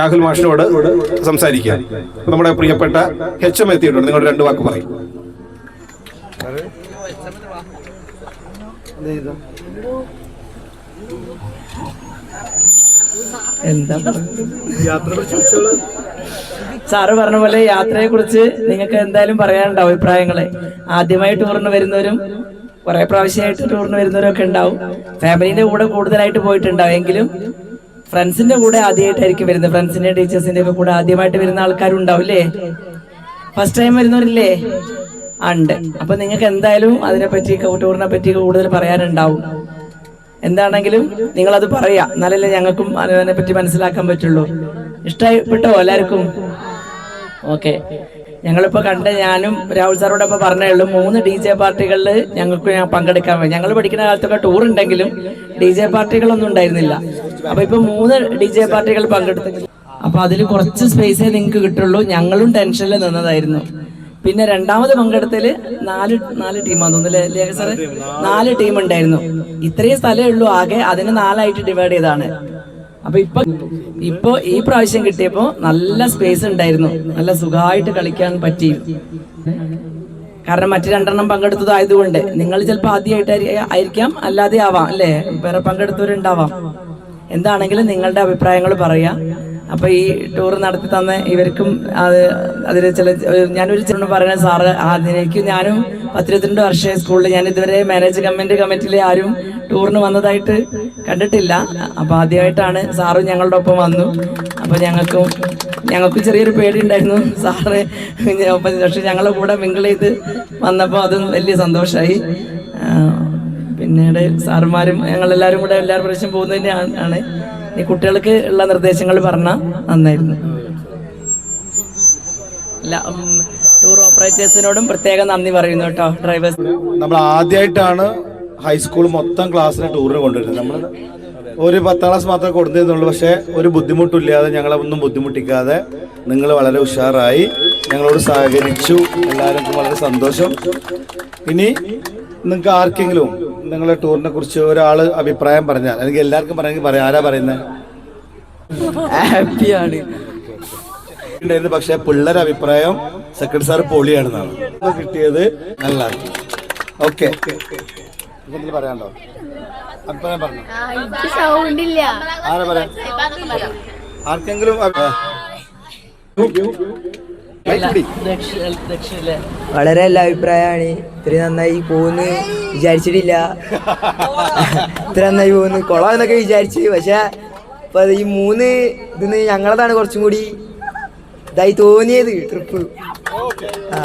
രാഹുൽ മാഷിനോട് സംസാരിക്കാം. നമ്മുടെ പ്രിയപ്പെട്ട എച്ച് എം എത്തിയിട്ടുണ്ട്. നിങ്ങളുടെ രണ്ട് വാക്ക് പറയും. എന്താ സാറ് പറഞ്ഞ പോലെ യാത്രയെ കുറിച്ച് നിങ്ങൾക്ക് എന്തായാലും പറയാനുണ്ടാവും അഭിപ്രായങ്ങളെ. ആദ്യമായി ടൂറിന് വരുന്നവരും കുറെ പ്രാവശ്യമായിട്ട് ടൂറിന് വരുന്നവരും ഒക്കെ ഉണ്ടാവും. ഫാമിലിന്റെ കൂടെ കൂടുതലായിട്ട് പോയിട്ടുണ്ടാവും. എങ്കിലും ഫ്രണ്ട്സിന്റെ കൂടെ ആദ്യമായിട്ടായിരിക്കും വരുന്നത്. ഫ്രണ്ട്സിന്റെ ടീച്ചേഴ്സിന്റെ ഒക്കെ കൂടെ ആദ്യമായിട്ട് വരുന്ന ആൾക്കാരുണ്ടാവും അല്ലേ ഫസ്റ്റ് ടൈം വരുന്നവരില്ലേ? ഉണ്ട്. അപ്പൊ നിങ്ങൾക്ക് എന്തായാലും അതിനെ പറ്റി ടൂറിനെ പറ്റി കൂടുതൽ പറയാനുണ്ടാവും. എന്താണെങ്കിലും നിങ്ങൾ അത് പറയാ. എന്നാലല്ലേ ഞങ്ങൾക്കും അതിനെ പറ്റി മനസ്സിലാക്കാൻ പറ്റുള്ളൂ. ഇഷ്ടപ്പെട്ടോ എല്ലാവർക്കും? ഓക്കെ. ഞങ്ങളിപ്പോ കണ്ട ഞാനും രാഹുൽ സാറോട് ഇപ്പൊ പറഞ്ഞേ ഉള്ളൂ മൂന്ന് ഡി ജെ പാർട്ടികളിൽ ഞങ്ങൾക്ക് ഞാൻ പങ്കെടുക്കാൻ ഞങ്ങൾ പഠിക്കുന്ന കാലത്തൊക്കെ ടൂർ ഉണ്ടെങ്കിലും ഡി ജെ പാർട്ടികളൊന്നും ഉണ്ടായിരുന്നില്ല. അപ്പൊ ഇപ്പൊ മൂന്ന് ഡി ജെ പാർട്ടികൾ പങ്കെടുത്തു അപ്പൊ അതിൽ കുറച്ച് സ്പേസേ നിങ്ങൾക്ക് കിട്ടുള്ളൂ. ഞങ്ങളും ടെൻഷനിൽ നിന്നതായിരുന്നു. പിന്നെ രണ്ടാമത് പങ്കെടുത്തൽ നാല് നാല് ടീമാണ് തോന്നുന്നു അല്ലേ സാറ്? നാല് ടീം ഉണ്ടായിരുന്നു. ഇത്രയും സ്ഥലമേ ഉള്ളൂ ആകെ അതിന് നാലായിട്ട് ഡിവൈഡ് ചെയ്താണ്. അപ്പൊ ഇപ്പൊ ഇപ്പൊ ഈ പ്രാവശ്യം കിട്ടിയപ്പോ നല്ല സ്പേസ് ഉണ്ടായിരുന്നു. നല്ല സുഖമായിട്ട് കളിക്കാൻ പറ്റി. കാരണം മറ്റു രണ്ടെണ്ണം പങ്കെടുത്തതായതുകൊണ്ട്. നിങ്ങൾ ചിലപ്പോൾ ആദ്യമായിട്ട് ആയിരിക്കാം അല്ലാതെ ആവാം അല്ലേ? വേറെ പങ്കെടുത്തവരുണ്ടാവാം. എന്താണെങ്കിലും നിങ്ങളുടെ അഭിപ്രായങ്ങൾ പറയാം. അപ്പൊ ഈ ടൂർ നടത്തി തന്ന ഇവർക്കും അത് അതിൽ ചില ഞാനൊരു ചെറുപ്പം പറയുന്ന സാറ് അതിനേക്ക് ഞാനും പത്തിരുപത്തിരണ്ട് വർഷം സ്കൂളിൽ ഞാൻ ഇതുവരെ മാനേജ് കമ്മിറ്റി കമ്മിറ്റിയിൽ ആരും ടൂറിന് വന്നതായിട്ട് കണ്ടിട്ടില്ല. അപ്പൊ ആദ്യമായിട്ടാണ് സാറും ഞങ്ങളുടെ ഒപ്പം വന്നു. അപ്പൊ ഞങ്ങൾക്കും ഞങ്ങൾക്കും ചെറിയൊരു പേടി ഉണ്ടായിരുന്നു സാറ് പക്ഷെ ഞങ്ങളുടെ കൂടെ മിങ്കിൾ ചെയ്ത് വന്നപ്പോൾ അതും വലിയ സന്തോഷമായി പിന്നീട് സാറുമാരും ഞങ്ങളെല്ലാവരും കൂടെ എല്ലാവരും പ്രാവശ്യം പോകുന്നതിന്റെ ആണ് ഈ കുട്ടികൾക്ക് ഉള്ള നിർദ്ദേശങ്ങൾ പറഞ്ഞാൽ നന്നായിരുന്നു. ടൂർ ഓപ്പറേറ്റേഴ്സിനോടും പ്രത്യേകം നന്ദി പറയുന്നു കേട്ടോ ഡ്രൈവേഴ്സ്. നമ്മൾ ആദ്യമായിട്ടാണ് ഹൈസ്കൂൾ മൊത്തം ക്ലാസ്സിന് ടൂറിന് കൊണ്ടുവരുന്നത്. നമ്മൾ ഒരു പത്താം ക്ലാസ് മാത്രമേ കൊടുത്തിരുന്നുള്ളൂ പക്ഷേ ഒരു ബുദ്ധിമുട്ടില്ലാതെ ഞങ്ങളെ ഒന്നും ബുദ്ധിമുട്ടിക്കാതെ നിങ്ങൾ വളരെ ഉഷാറായി ഞങ്ങളോട് സഹകരിച്ചു. എല്ലാവർക്കും വളരെ സന്തോഷം. ഇനി നിങ്ങൾക്ക് ആർക്കെങ്കിലും നിങ്ങളെ ടൂറിനെ കുറിച്ച് ഒരാൾ അഭിപ്രായം പറഞ്ഞാൽ എനിക്ക് എല്ലാവർക്കും പറയണമെങ്കിൽ പറയാം. ആരാ പറയുന്നത് ഹാപ്പിയാണ്. ഉണ്ടായിരുന്നു പക്ഷെ പിള്ളേരെ അഭിപ്രായം സെക്രട്ടറി സാർ പൊളിയാണെന്നാണ്. കിട്ടിയത് നല്ല ഓക്കെ. പറയാണ്ടോ അഭിപ്രായം പറഞ്ഞു. സൗണ്ട് ഇല്ല ആരാ പറയാ? ആർക്കെങ്കിലും വളരെ നല്ല അഭിപ്രായമാണ്. ഇത്ര നന്നായി പോകുന്നു വിചാരിച്ചിട്ടില്ല. ഇത്ര നന്നായി പോകുന്നു കൊള്ളാം എന്നൊക്കെ വിചാരിച്ച്. പക്ഷെ ഇപ്പൊ ഈ മൂന്ന് ഇതിന്ന് ഞങ്ങളതാണ് കുറച്ചും കൂടി ഇതായി തോന്നിയത് ട്രിപ്പ് ആ.